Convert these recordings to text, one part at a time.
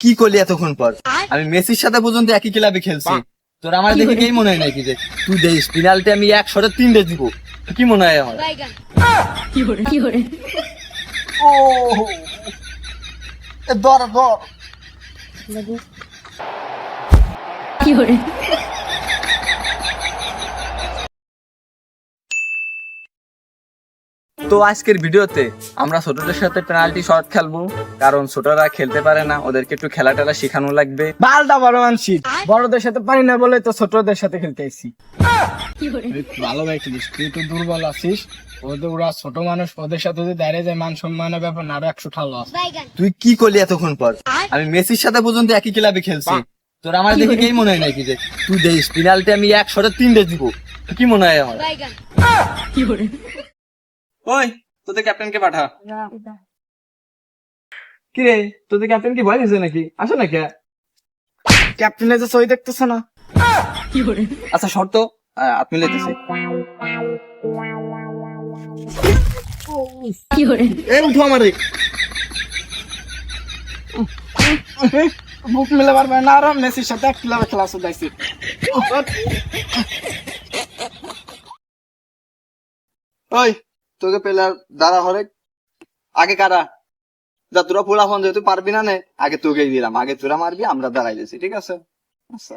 কি করলি এতক্ষণ পর? আমি মেসির সাথে পর্যন্ত একই ক্লাবে খেলছি। তোর আমার দেখে কি মনে হয় নাকি যে তুই দেখিস পেনাল্টি আমি এক শটে তিনটে দিব কি মনে হয় আমার? ও দর দর। তো আজকের ভিডিওতে আমরা ছোটদের সাথে পেনাল্টি শট খেলব কারণ ছোটরা খেলতে পারে না ওদেরকে একটু খেলা টেলা শেখানো লাগবে। বালটা বড় মানসি বড়দের সাথে পারি না বলে তো ছোটদের সাথে খেলতে আইছি ভালো ভাই খেলিস তুই তো দুর্বল আছিস। ওদের ওরা ছোট মানুষ ওদের সাথে যদি দাঁড়িয়ে যায় মান সম্মানের ব্যাপার না আরও একশো ঠালো আছে তুই কি করলি এতক্ষণ পর? আমি মেসির সাথে পর্যন্ত একই ক্লাবে খেলছি। তোর আমার দেখে কি মনে হয় নাকি যে তুই দেখিস পেনাল্টি আমি এক শটে তিনটে দিব? কি মনে হয় আমার? ওই তোদের ক্যাপ্টেনকে পাঠা। কি রে তোদের ক্যাপ্টেন কি ভয় নাকি? আসো নাকি? ক্যাপ্টেনের যে সই দেখতেছ না। আচ্ছা শর্ত লেতেছে এই উঠো আমারে। বুক মিলে পারবে না সাথে এক ক্লাবে খেলা শুধাইছি ওই তোকে পেলার দাঁড়া হরে। আগে কারা? যা তোরা পোলা ফোন যেহেতু পারবি না নে আগে তোকেই দিলাম। আগে তোরা মারবি আমরা দাঁড়াই দিছি ঠিক আছে? আচ্ছা।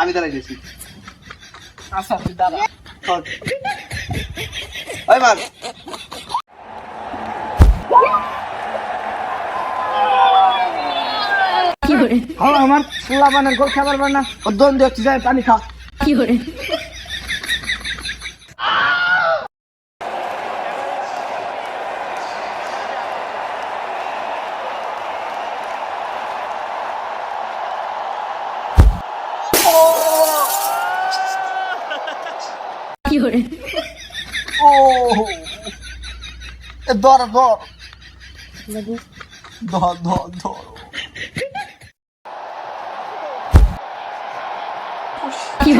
আমি দাঁড়াই দিছি আচ্ছা তুই দাঁড়া ওই মার আমার পোলা বানের গোল খাবার বানা ও দোন দিয়ে যায় পানি খা। ও ধর ধর ধর ধর ধর কি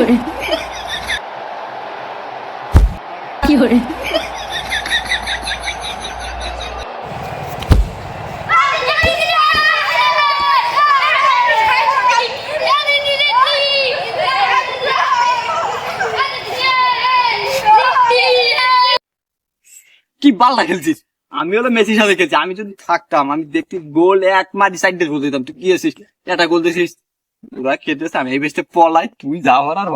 বাল্লা খেলছিস? আমি হলো মেসির সাথে খেলছি। আমি যদি থাকতাম আমি দেখতে গোল এক মাটি সাইড দিয়ে গোল দিতাম। তুই কি আছিস? এটা গোল দিছিস? ওরা খেতেছে আমি এই বেসতে পলাই তুই যা হওয়ার আর